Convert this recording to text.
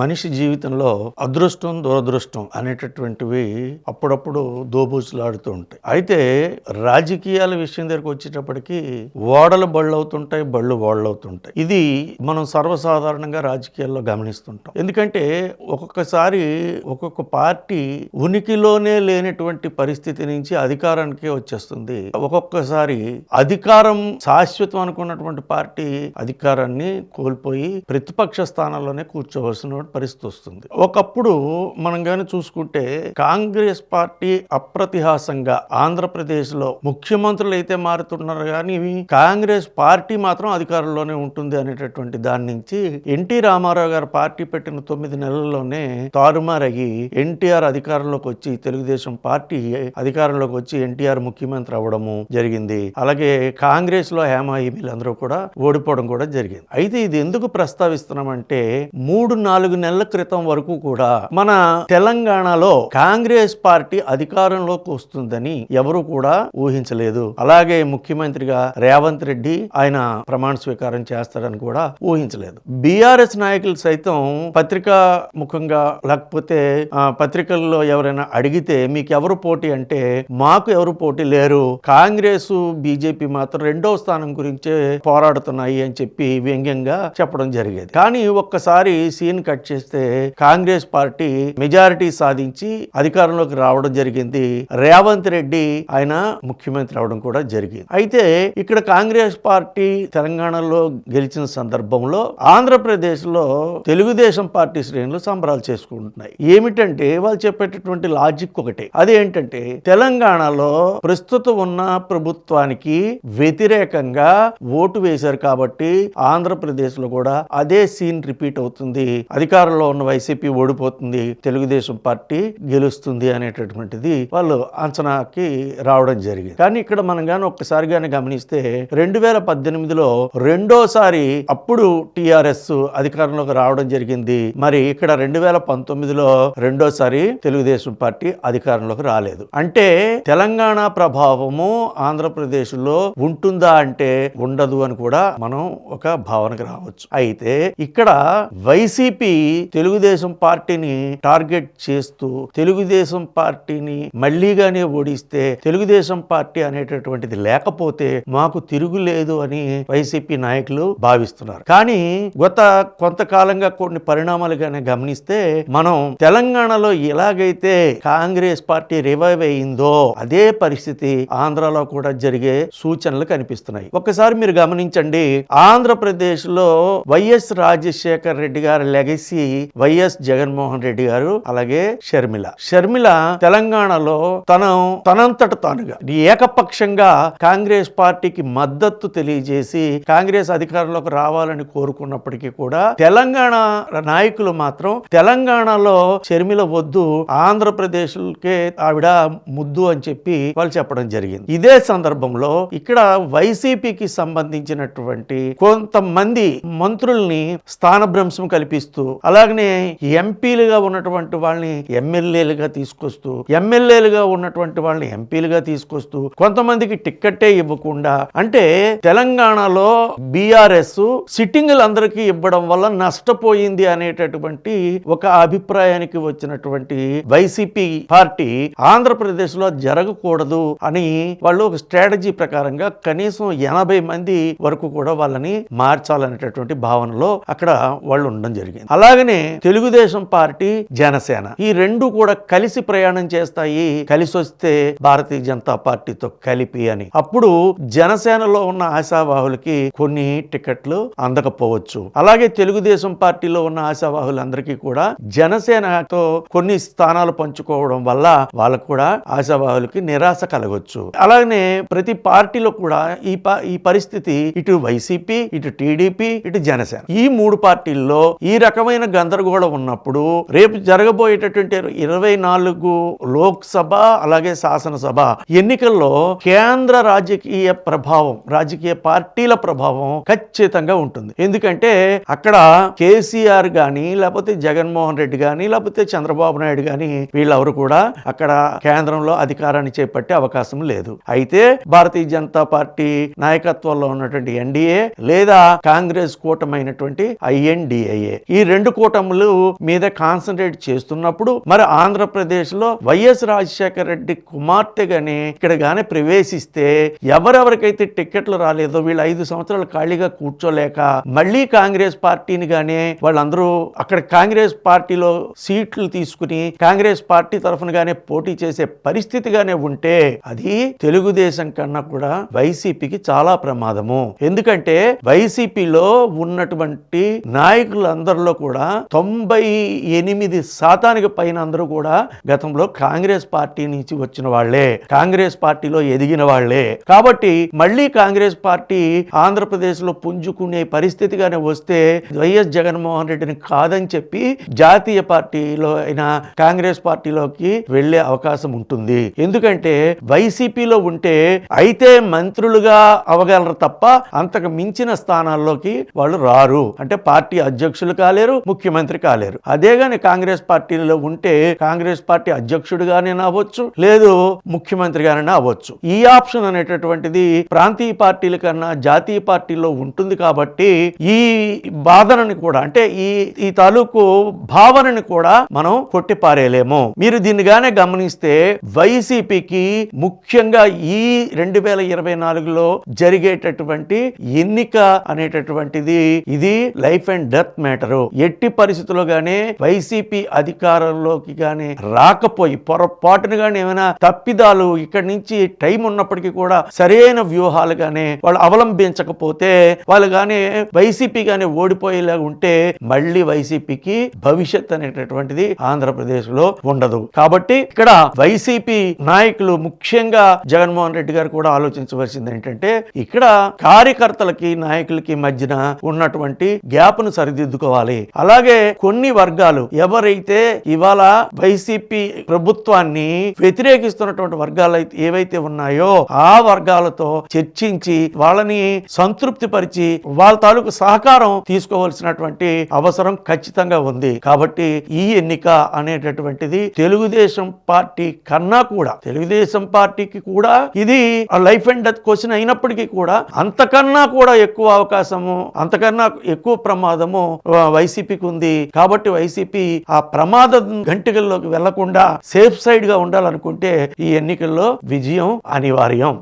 మనిషి జీవితంలో అదృష్టం దురదృష్టం అనేటటువంటివి అప్పుడప్పుడు దోబూచులాడుతూ ఉంటాయి. అయితే రాజకీయాల విషయం దగ్గరకు వచ్చేటప్పటికి ఓడలు బళ్ళు అవుతుంటాయి బళ్ళు ఓడలు అవుతుంటాయి ఇది మనం సర్వసాధారణంగా రాజకీయాల్లో గమనిస్తుంటాం. ఎందుకంటే ఒక్కొక్కసారి ఒక్కొక్క పార్టీ ఉనికిలోనే లేనటువంటి పరిస్థితి నుంచి అధికారానికే వచ్చేస్తుంది. ఒక్కొక్కసారి అధికారం శాశ్వతం అనుకున్నటువంటి పార్టీ అధికారాన్ని కోల్పోయి ప్రతిపక్ష స్థానంలోనే కూర్చోవలసిన పరిస్థితి వస్తుంది ఒకప్పుడు మనం కానీ చూసుకుంటే కాంగ్రెస్ పార్టీ అప్రతిహాసంగా ఆంధ్రప్రదేశ్లో ముఖ్యమంత్రులు అయితే మారుతున్నారు కానీ కాంగ్రెస్ పార్టీ మాత్రం అధికారంలోనే ఉంటుంది అనేటటువంటి దాని నుంచి ఎన్టీ రామారావు గారు పార్టీ పెట్టిన తొమ్మిది నెలల్లోనే తారుమారయ్యి ఎన్టీఆర్ అధికారంలోకి వచ్చి తెలుగుదేశం పార్టీ అధికారంలోకి వచ్చి ఎన్టీఆర్ ముఖ్యమంత్రి అవ్వడము జరిగింది. అలాగే కాంగ్రెస్లో హేమాయి వీళ్ళందరూ కూడా ఓడిపోవడం కూడా జరిగింది. అయితే ఇది ఎందుకు ప్రస్తావిస్తున్నామంటే మూడు నాలుగు నెలల క్రితం వరకు కూడా మన తెలంగాణలో కాంగ్రెస్ పార్టీ అధికారంలోకి వస్తుందని ఎవరు కూడా ఊహించలేదు. అలాగే ముఖ్యమంత్రిగా రేవంత్ రెడ్డి ఆయన ప్రమాణ స్వీకారం చేస్తాడని కూడా ఊహించలేదు. బీఆర్ఎస్ నాయకులు సైతం పత్రికా ముఖంగా లేకపోతే ఆ, పత్రికల్లో ఎవరైనా అడిగితే మీకు ఎవరు పోటీ అంటే మాకు ఎవరు పోటీ లేరు. కాంగ్రెస్ బీజేపీ మాత్రం రెండో స్థానం గురించే పోరాడుతున్నాయి అని చెప్పి వ్యంగ్యంగా చెప్పడం జరిగేది. కానీ ఒక్కసారి సీన్ కట్ చేస్తే కాంగ్రెస్ పార్టీ మెజారిటీ సాధించి అధికారంలోకి రావడం జరిగింది. రేవంత్ రెడ్డి ఆయన ముఖ్యమంత్రి అవడం కూడా జరిగింది. అయితే ఇక్కడ కాంగ్రెస్ పార్టీ తెలంగాణలో గెలిచిన సందర్భంలో ఆంధ్రప్రదేశ్లో తెలుగుదేశం పార్టీ శ్రేణులు సంబరాలు చేసుకుంటున్నాయి. ఏమిటంటే వాళ్ళు చెప్పేటటువంటి లాజిక్ ఒకటే. అదేంటంటే తెలంగాణలో ప్రస్తుతం ఉన్న ప్రభుత్వానికి వ్యతిరేకంగా ఓటు వేశారు కాబట్టి ఆంధ్రప్రదేశ్లో కూడా అదే సీన్ రిపీట్ అవుతుంది. అధికారంలో ఉన్న వైసీపీ ఓడిపోతుంది తెలుగుదేశం పార్టీ గెలుస్తుంది అనేటటువంటిది వాళ్ళు అంచనాకి రావడం జరిగింది. కానీ ఇక్కడ మనం కానీ ఒక్కసారి కానీ గమనిస్తే రెండు వేల పద్దెనిమిదిలో రెండోసారి అప్పుడు టిఆర్ఎస్ అధికారంలోకి రావడం జరిగింది. మరి ఇక్కడ రెండు వేల పంతొమ్మిదిలో రెండోసారి తెలుగుదేశం పార్టీ అధికారంలోకి రాలేదు. అంటే తెలంగాణ ప్రభావము ఆంధ్రప్రదేశ్లో ఉంటుందా అంటే ఉండదు అని కూడా మనం ఒక భావనకు రావచ్చు. అయితే ఇక్కడ వైసీపీ తెలుగుదేశం పార్టీని టార్గెట్ చేస్తూ తెలుగుదేశం పార్టీని మళ్ళీగానే ఓడిస్తే తెలుగుదేశం పార్టీ అనేటటువంటిది లేకపోతే మాకు తిరుగులేదు అని వైసీపీ నాయకులు భావిస్తున్నారు. కానీ గత కొంతకాలంగా కొన్ని పరిణామాలు కానీ గమనిస్తే మనం తెలంగాణలో ఎలాగైతే కాంగ్రెస్ పార్టీ రివైవ్ అయిందో అదే పరిస్థితి ఆంధ్రాలో కూడా జరిగే సూచనలు కనిపిస్తున్నాయి. ఒక్కసారి మీరు గమనించండి ఆంధ్రప్రదేశ్లో వైఎస్ రాజశేఖర్ రెడ్డి గారి లెగసీ వైఎస్ జగన్మోహన్ రెడ్డి గారు అలాగే షర్మిల. షర్మిల తెలంగాణలో తన తనంతట తానుగా ఏకపక్షంగా కాంగ్రెస్ పార్టీకి మద్దతు తెలియజేసి కాంగ్రెస్ అధికారంలోకి రావాలని కోరుకున్నప్పటికీ కూడా తెలంగాణ నాయకులు మాత్రం తెలంగాణలో షర్మిల వద్దు ఆంధ్రప్రదేశ్కే ఆవిడ ముద్దు అని చెప్పి వాళ్ళు చెప్పడం జరిగింది. ఇదే సందర్భంలో ఇక్కడ వైసీపీకి సంబంధించినటువంటి కొంతమంది మంత్రుల్ని స్థానభ్రంశం కల్పిస్తూ అలాగనే ఎంపీలుగా ఉన్నటువంటి వాళ్ళని ఎమ్మెల్యేలుగా తీసుకొస్తూ ఎమ్మెల్యేలుగా ఉన్నటువంటి వాళ్ళని ఎంపీలుగా తీసుకొస్తూ కొంతమందికి టిక్కెట్టే ఇవ్వకుండా అంటే తెలంగాణలో బీఆర్ఎస్ సిట్టింగులందరికీ ఇవ్వడం వల్ల నష్టపోయింది అనేటటువంటి ఒక అభిప్రాయానికి వచ్చినటువంటి వైసీపీ పార్టీ ఆంధ్రప్రదేశ్లో జరగకూడదు అని వాళ్ళు ఒక స్ట్రాటజీ ప్రకారంగా కనీసం ఎనభై మంది వరకు కూడా వాళ్ళని మార్చాలనేటటువంటి భావనలో అక్కడ వాళ్ళు ఉండడం జరిగింది. అలాగనే తెలుగుదేశం పార్టీ జనసేన ఈ రెండు కూడా కలిసి ప్రయాణం చేస్తాయి. కలిసి వస్తే భారతీయ జనతా పార్టీతో కలిపి అని. అప్పుడు జనసేనలో ఉన్న ఆశావాహులకి కొన్ని టికెట్లు అందకపోవచ్చు. అలాగే తెలుగుదేశం పార్టీలో ఉన్న ఆశావాహులందరికీ కూడా జనసేనతో కొన్ని స్థానాలు పంచుకోవడం వల్ల వాళ్ళకు కూడా ఆశావాహులకి నిరాశ కలగొచ్చు. అలాగనే ప్రతి పార్టీలో కూడా ఈ ప- ఈ పరిస్థితి ఇటు వైసీపీ ఇటు టీడీపీ ఇటు జనసేన ఈ మూడు పార్టీల్లో ఈ రకమైన గందరగోళం ఉన్నప్పుడు రేపు జరగబోయేటటువంటి ఇరవై నాలుగు లోక్సభ అలాగే శాసనసభ ఎన్నికల్లో కేంద్ర రాజకీయ ప్రభావం రాజకీయ పార్టీల ప్రభావం ఖచ్చితంగా ఉంటుంది. ఎందుకంటే అక్కడ కేసీఆర్ గాని లేకపోతే జగన్మోహన్ రెడ్డి కానీ లేకపోతే చంద్రబాబు నాయుడు కానీ వీళ్ళెవరు కూడా అక్కడ కేంద్రంలో అధికారాన్ని చేపట్టే అవకాశం లేదు. అయితే భారతీయ జనతా పార్టీ నాయకత్వంలో ఉన్నటువంటి ఎన్డీఏ లేదా కాంగ్రెస్ కూటమైనటువంటి ఐఎన్డిఏ ఈ రెండు రెండు కూటములు మీద కాన్సన్ట్రేట్ చేస్తున్నప్పుడు మరి ఆంధ్రప్రదేశ్లో వైఎస్ రాజశేఖర రెడ్డి కుమార్తె గాని ఇక్కడ గానే ప్రవేశిస్తే ఎవరెవరికైతే టికెట్లు రాలేదో వీళ్ళు ఐదు సంవత్సరాలు ఖాళీగా కూర్చోలేక మళ్ళీ కాంగ్రెస్ పార్టీని గానీ వాళ్ళందరూ అక్కడ కాంగ్రెస్ పార్టీలో సీట్లు తీసుకుని కాంగ్రెస్ పార్టీ తరఫున గానే పోటీ చేసే పరిస్థితిగానే ఉంటే అది తెలుగుదేశం కన్నా కూడా వైసీపీకి చాలా ప్రమాదము. ఎందుకంటే వైసీపీలో ఉన్నటువంటి నాయకులందరిలో కూడా కూడా తొంభై ఎనిమిది శాతానికి పైన అందరూ కూడా గతంలో కాంగ్రెస్ పార్టీ నుంచి వచ్చిన వాళ్ళే. కాంగ్రెస్ పార్టీలో ఎదిగిన వాళ్ళే. కాబట్టి మళ్ళీ కాంగ్రెస్ పార్టీ ఆంధ్రప్రదేశ్లో పుంజుకునే పరిస్థితిగానే వస్తే వైఎస్ జగన్మోహన్ రెడ్డిని కాదని చెప్పి జాతీయ పార్టీలో అయినా కాంగ్రెస్ పార్టీలోకి వెళ్ళే అవకాశం ఉంటుంది. ఎందుకంటే వైసీపీలో ఉంటే అయితే మంత్రులుగా అవగలరు తప్ప అంతకు మించిన స్థానాల్లోకి వాళ్ళు రారు. అంటే పార్టీ అధ్యక్షులు కాలేరు ముఖ్యమంత్రి కాలేరు. అదే గాని కాంగ్రెస్ పార్టీలో ఉంటే కాంగ్రెస్ పార్టీ అధ్యక్షుడిగానే అవ్వచ్చు లేదు ముఖ్యమంత్రిగానైనా అవ్వచ్చు ఈ ఆప్షన్ అనేటటువంటిది ప్రాంతీయ పార్టీల కన్నా జాతీయ పార్టీలో ఉంటుంది కాబట్టి ఈ బాధనని కూడా అంటే ఈ ఈ తాలూకు భావనని కూడా మనం కొట్టిపారేలేము మీరు దీన్నిగానే గమనిస్తే వైసీపీకి ముఖ్యంగా ఈ రెండు వేల ఇరవై నాలుగులో జరిగేటటువంటి ఎన్నిక అనేటటువంటిది ఇది లైఫ్ అండ్ డెత్ మ్యాటరు. ఎట్టి పరిస్థితుల్లో గానే వైసీపీ అధికారంలోకి గానే రాకపోయి పొరపాటును గానీ ఏమైనా తప్పిదాలు ఇక్కడి నుంచి టైం ఉన్నప్పటికీ కూడా సరైన వ్యూహాలు గానే వాళ్ళు అవలంబించకపోతే వాళ్ళు గానే వైసీపీ గానే ఓడిపోయేలా ఉంటే మళ్ళీ వైసీపీకి భవిష్యత్ అనేటటువంటిది ఆంధ్రప్రదేశ్లో ఉండదు. కాబట్టి ఇక్కడ వైసీపీ నాయకులు ముఖ్యంగా జగన్మోహన్ రెడ్డి గారు కూడా ఆలోచించవలసింది ఏంటంటే ఇక్కడ కార్యకర్తలకి నాయకులకి మధ్యన ఉన్నటువంటి గ్యాప్ను సరిదిద్దుకోవాలి. అలాగే కొన్ని వర్గాలు ఎవరైతే ఇవాళ వైసీపీ ప్రభుత్వాన్ని వ్యతిరేకిస్తున్నటువంటి వర్గాలు అయితే ఏవైతే ఉన్నాయో ఆ వర్గాలతో చర్చించి వాళ్ళని సంతృప్తి పరిచి వాళ్ళ తాలూకు సహకారం తీసుకోవాల్సినటువంటి అవసరం ఖచ్చితంగా ఉంది. కాబట్టి ఈ ఎన్నిక అనేటటువంటిది తెలుగుదేశం పార్టీ కన్నా కూడా తెలుగుదేశం పార్టీకి కూడా ఇది లైఫ్ అండ్ డెత్ క్వశ్చన్ అయినప్పటికీ కూడా అంతకన్నా కూడా ఎక్కువ అవకాశము అంతకన్నా ఎక్కువ ప్రమాదము వైసీపీ వైసీపీకి ఉంది. కాబట్టి వైసీపీ ఆ ప్రమాద గంటికల్లోకి వెళ్ళకుండా సేఫ్ సైడ్గా ఉండాలనుకుంటే ఈ ఎన్నికల్లో విజయం అనివార్యం.